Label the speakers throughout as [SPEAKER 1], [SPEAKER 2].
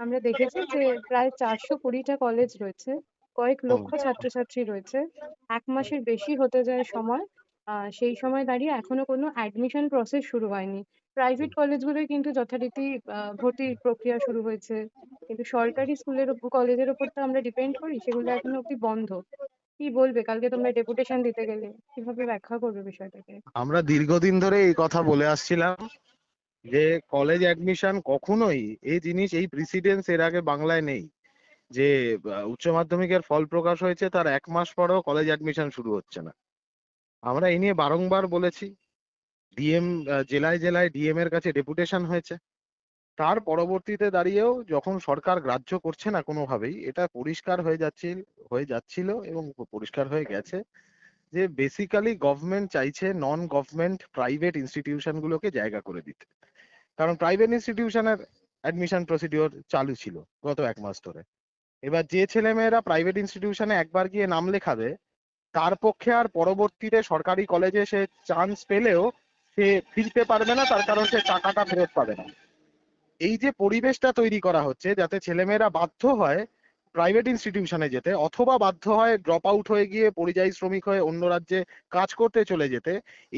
[SPEAKER 1] আমরা দেখেছি যে প্রায় চারশো কুড়িটা কলেজ রয়েছে কয়েক। লক্ষ ছাত্রছাত্রী রয়েছে। এক মাসের বেশি হতে যায় সময় আহ সেই সময় দাঁড়িয়ে এখনও কোনো অ্যাডমিশন প্রসেস শুরু হয়নি। প্রাইভেট কলেজগুলোই কিন্তু যথারীতি আহ ভর্তির প্রক্রিয়া শুরু হয়েছে। কিন্তু সরকারি স্কুলের কলেজের ওপর তো আমরা ডিপেন্ড করি সেগুলো এখনও অব্দি বন্ধ। কি বলবে? কালকে তোমরা ডেপুটেশন দিতে গেলে কীভাবে ব্যাখ্যা করবে বিষয়টাকে?
[SPEAKER 2] আমরা দীর্ঘদিন ধরে এই কথা বলে আসছিলাম। যে কলেজ অ্যাডমিশন কখনোই এই জিনিস, এই প্রিসিডেন্স এর আগে বাংলায় নেই। যে উচ্চ মাধ্যমিকের ফল প্রকাশ হয়েছে, তার এক মাস পরেও কলেজ অ্যাডমিশন শুরু হচ্ছে না। আমরা এই নিয়ে বারংবার বলেছি ডিএম জেলায় জেলায় ডিএম এর কাছে ডেপুটেশন হয়েছে। তার পরবর্তীতে দাঁড়িয়েও যখন সরকার গ্রাহ্য করছে না কোনোভাবেই, এটা পরিষ্কার হয়ে যাচ্ছিল হয়ে যাচ্ছিল এবং পরিষ্কার হয়ে গেছে যে বেসিক্যালি গভর্নমেন্ট চাইছে নন গভর্নমেন্ট প্রাইভেট ইনস্টিটিউশন গুলোকে জায়গা করে দিতে। কারণ প্রাইভেট ইনস্টিটিউশনের অ্যাডমিশন প্রসিডিওর চালু ছিল গত এক মাস ধরে। এবার যে ছেলেমেয়েরা প্রাইভেট ইনস্টিটিউশনে একবার গিয়ে নাম লেখাবে, তার পক্ষে আর পরবর্তীতে সরকারি কলেজে সে চান্স পেলেও সে ফিরতে পারবে না, তার কারণ সে টাকাটা ফেরত পাবে না। এই যে পরিবেশটা তৈরি করা হচ্ছে, যাতে ছেলেমেয়েরা বাধ্য হয় প্রাইভেট ইনস্টিটিউশনে যেতে, অথবা বাধ্য হয় ড্রপ আউট হয়ে গিয়ে পরিযায়ী শ্রমিক হয়ে অন্য রাজ্যে কাজ করতে চলে যেতে,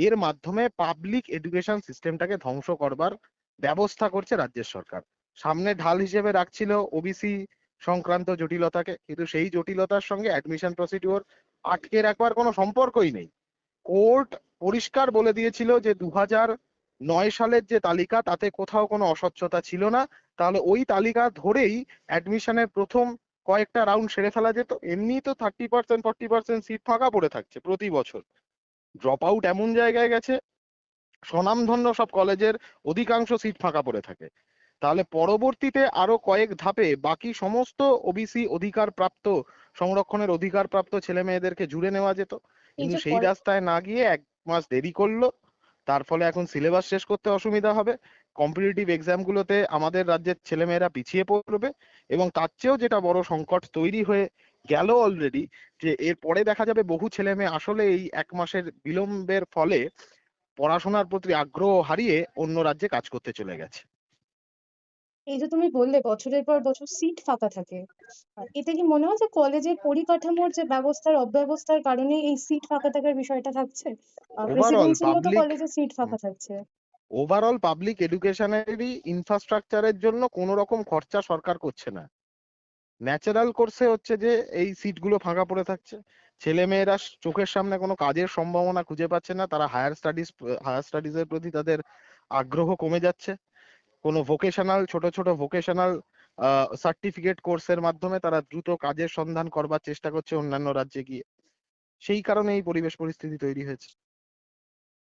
[SPEAKER 2] এর মাধ্যমে পাবলিক এডুকেশন সিস্টেমটাকে ধ্বংস করবার ব্যবস্থা করছে রাজ্যের সরকার। সামনে ঢাল হিসেবে রাখছিল ওবিসি সংক্রান্ত জটিলতাকে, কিন্তু সেই জটিলতার সঙ্গে অ্যাডমিশন প্রসিডিওর আটকে রাখবার কোনো সম্পর্কই নেই। কোর্ট পরিষ্কার বলে দিয়েছিল যে দু নয় সালের যে তালিকা, তাতে কোথাও কোনো অস্বচ্ছতা ছিল না। তাহলে ওই তালিকা ধরেই অ্যাডমিশনের প্রথম কয়েকটা রাউন্ড সেরে ফেলা যেত। এমনি তো thirty percent forty percent seat ফাঁকা পড়ে থাকছে প্রতি বছর। ড্রপ আউট এমন জায়গায় গেছে স্বনামধন্য সব কলেজের অধিকাংশ সিট ফাঁকা পড়ে থাকে। তাহলে পরবর্তীতে আরও কয়েক ধাপে বাকি সমস্ত ওবিসি অধিকার প্রাপ্ত সংরক্ষণের অধিকার প্রাপ্ত ছেলে মেয়েদেরকে জুড়ে নেওয়া যেত। কিন্তু সেই রাস্তায় না গিয়ে এক মাস দেরি করল। তার ফলে এখন সিলেবাস শেষ করতে অসুবিধা হবে। কম্পিটিটিভ এক্সাম গুলোতে আমাদের রাজ্যের ছেলেমেয়েরা পিছিয়ে পড়বে এবং তার চেয়েও যেটা বড় সংকট তৈরি হয়ে গেল অলরেডি যে এর পরে দেখা যাবে বহু ছেলে মেয়ে আসলে এই এক মাসের বিলম্বের ফলে পড়াশোনার প্রতি আগ্রহ হারিয়ে অন্য রাজ্যে কাজ করতে চলে গেছে।
[SPEAKER 1] এই যে তুমি বললে বছরের পর বছর সিট ফাঁকা থাকে এতে কি মনে হয় যে কলেজের পরিকাঠামোর যে ব্যবস্থার অব্যবস্থার কারণে এই সিট ফাঁকা থাকার বিষয়টা থাকছে? প্রেসিডেন্সির মতো কলেজে সিট ফাঁকা থাকছে।
[SPEAKER 2] ওভারঅল পাবলিক এডুকেশনেরই ইনফ্রাস্ট্রাকচারের জন্য কোনো রকম খরচা সরকার করছে না। ন্যাচারাল কোর্সে হচ্ছে যে এই সিটগুলো ফাঁকা পড়ে থাকছে। ছেলে মেয়েরা চোখের সামনে কোনো কাজের সম্ভাবনা খুঁজে পাচ্ছে না, তারা হায়ার স্টাডিজ হায়ার স্টাডিজের প্রতি তাদের আগ্রহ কমে যাচ্ছে। কোনো ভোকেশনাল ছোট ছোট ভোকেশনাল সার্টিফিকেট কোর্সের মাধ্যমে তারা দ্রুত কাজের সন্ধান করবার চেষ্টা করছে অন্যান্য রাজ্যে গিয়ে। সেই কারণে এই পরিবেশ পরিস্থিতি তৈরি হয়েছে।